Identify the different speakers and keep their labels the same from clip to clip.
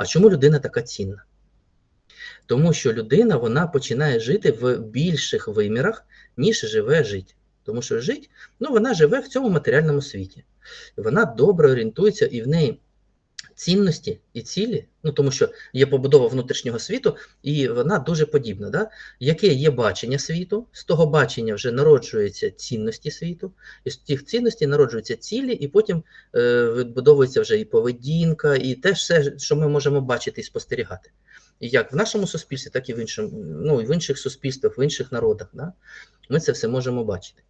Speaker 1: А чому людина така цінна? Тому що людина вона починає жити в більших вимірах, ніж живе жить. Тому що жить, ну вона живе в цьому матеріальному світі. Вона добре орієнтується і в неї цінності і цілі, ну тому що є побудова внутрішнього світу, і вона дуже подібна. Да? Яке є бачення світу, з того бачення вже народжуються цінності світу, і з тих цінностей народжуються цілі, і потім е, відбудовується вже і поведінка, і те все, що ми можемо бачити і спостерігати. І як в нашому суспільстві, так і в іншому, ну, і в інших суспільствах, в інших народах. Да? Ми це все можемо бачити.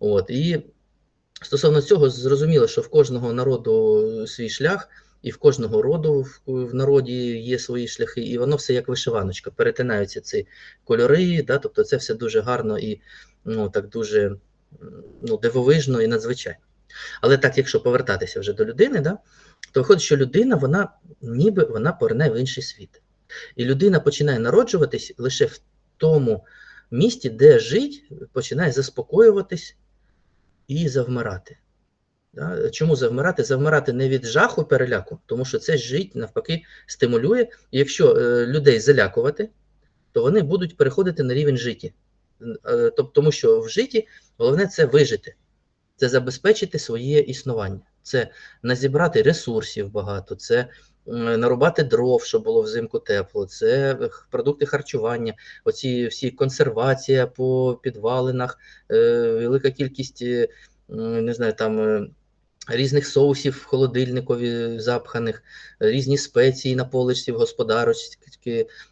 Speaker 1: От, І стосовно цього, зрозуміло, що в кожного народу свій шлях, і в кожного роду в, народі є свої шляхи, і воно все як вишиваночка, перетинаються ці кольори, да? тобто це все дуже гарно і ну, так дуже ну, дивовижно і надзвичайно. Але так, якщо повертатися вже до людини, да, то виходить, що людина, вона ніби вона порне в інший світ. І людина починає народжуватись лише в тому місті, де жить, починає заспокоюватись і завмирати. Да? Чому завмирати? Завмирати не від жаху переляку, тому що це жить навпаки стимулює. І якщо е, людей залякувати, то вони будуть переходити на рівень житті. Е, тому що в житті головне це вижити, це забезпечити своє існування, це назібрати ресурсів багато, це нарубати дров, щоб було взимку тепло, це продукти харчування, оці всі консервація по підвалинах, е, велика кількість е, не знаю, там. Різних соусів холодильникові запханих, різні спеції на поличці в господарочці.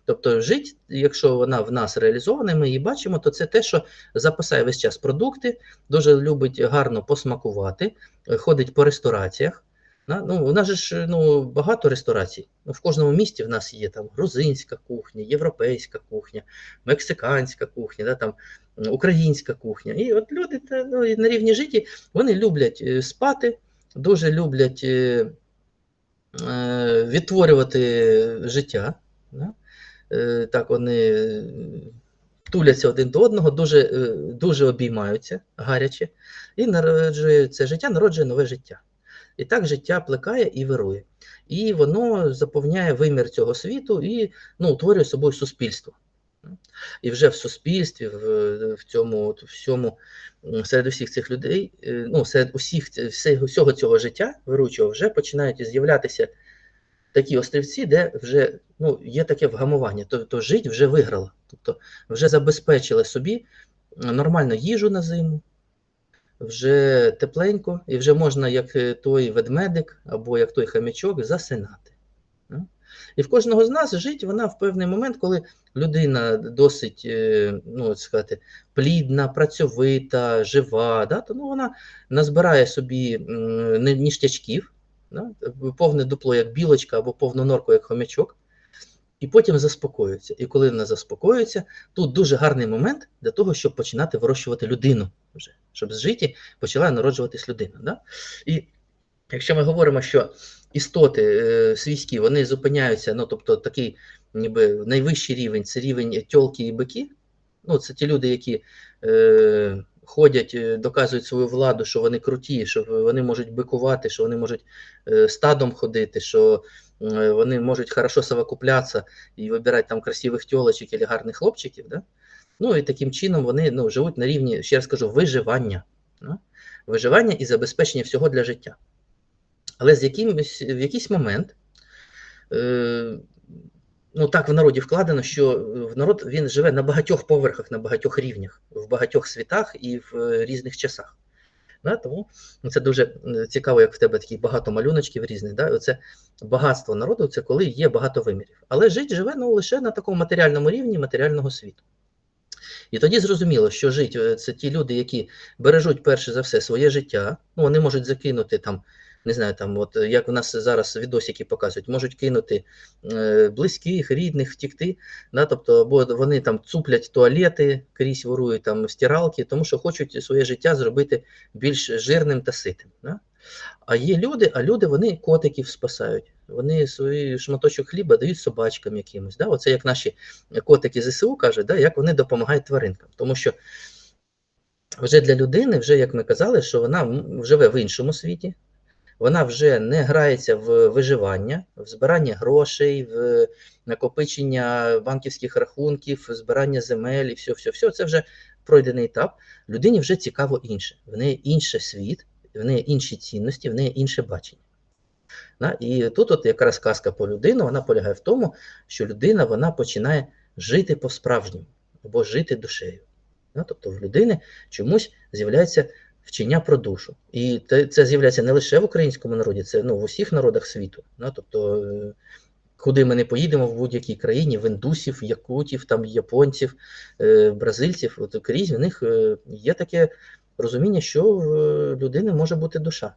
Speaker 1: Тобто, жить, якщо вона в нас реалізована, ми її бачимо, то це те, що запасає весь час продукти, дуже любить гарно посмакувати, ходить по рестораціях. Ну, У нас ж ну, багато ресторацій. Ну, В кожному місті в нас є там грузинська кухня, європейська кухня, мексиканська кухня, да, там, українська кухня. І от люди ну, на рівні житті вони люблять е, спати, дуже люблять е, е, відтворювати життя. Да? Так вони туляться один до одного, дуже, дуже обіймаються гаряче, і народжує це життя, народжує нове життя. І так життя плекає і вирує. І воно заповняє вимір цього світу і ну, утворює собою суспільство. І вже в суспільстві, в в цьому всьому, серед усіх цих людей, ну, серед усіх всього цього життя вируючого, вже починають з'являтися такі острівці, де вже ну, є таке вгамування. Тобто жить вже виграла, тобто вже забезпечила собі нормальну їжу на зиму, вже тепленько, і вже можна, як е, той ведмедик або як той хам'ячок, засинати. І в кожного з нас жить вона в певний момент, коли людина досить е, ну, сказати, плідна, працьовита, жива, да, то ну, вона назбирає собі ніштячків, да, повне дупло, як білочка, або повну норку, як хомячок, і потім заспокоюється. І коли вона заспокоюється, тут дуже гарний момент для того, щоб починати вирощувати людину, вже, щоб з житті почала народжуватись людина. Да? І якщо ми говоримо, що істоти е, свійські вони зупиняються, ну тобто такий ніби найвищий рівень це рівень тьолки і бики, ну це ті люди, які е, ходять, е, доказують свою владу, що вони круті, що вони можуть бикувати, що вони можуть е, стадом ходити. що Э, вони можуть хорошо совокуплятися і вибирати там красивих тілочок або гарних хлопчиків. Да? Ну і таким чином вони ну, живуть на рівні, ще раз кажу, виживання. Да? Виживання і забезпечення всього для життя. Але з якимось, в якийсь момент, е, ну так в народі вкладено, що в народ він живе на багатьох поверхах, на багатьох рівнях, в багатьох світах і в е, різних часах. Да? Тому це дуже цікаво, як в тебе таких багато малюночків різних. Да? Оце багатство народу це коли є багато вимірів. Але жить живе ну, лише на такому матеріальному рівні матеріального світу. І тоді зрозуміло, що жить е, це ті люди, які бережуть перше за все своє життя, ну вони можуть закинути там не знаю, там, от як у нас зараз відосики показують, можуть кинути е, близьких, рідних, втікти. Да, тобто, або вони там цуплять туалети, крізь ворують там стиралки, тому що хочуть своє життя зробити більш жирним та ситим. Да? А є люди, а люди вони котиків спасають. Вони свій шматочок хліба дають собачкам якимось. Да? Оце як наші котики ЗСУ кажуть, да? як вони допомагають тваринкам. Тому що вже для людини, вже як ми казали, що вона живе в іншому світі, вона вже не грається в виживання, в збирання грошей, в накопичення банківських рахунків, збирання земель і все, все, все. Це вже пройдений етап. Людині вже цікаво інше. В неї інший світ, в неї інші цінності, в неї інше бачення. І тут, от якраз казка по людину, вона полягає в тому, що людина вона починає жити по-справжньому або жити душею. Тобто в людини чомусь з'являється вчення про душу. І це, з'являється не лише в українському народі, це ну, в усіх народах світу. Да? Тобто, е, куди ми не поїдемо в будь-якій країні, в індусів, якутів, там, японців, е, бразильців, от крізь в них е, є таке розуміння, що в людини може бути душа.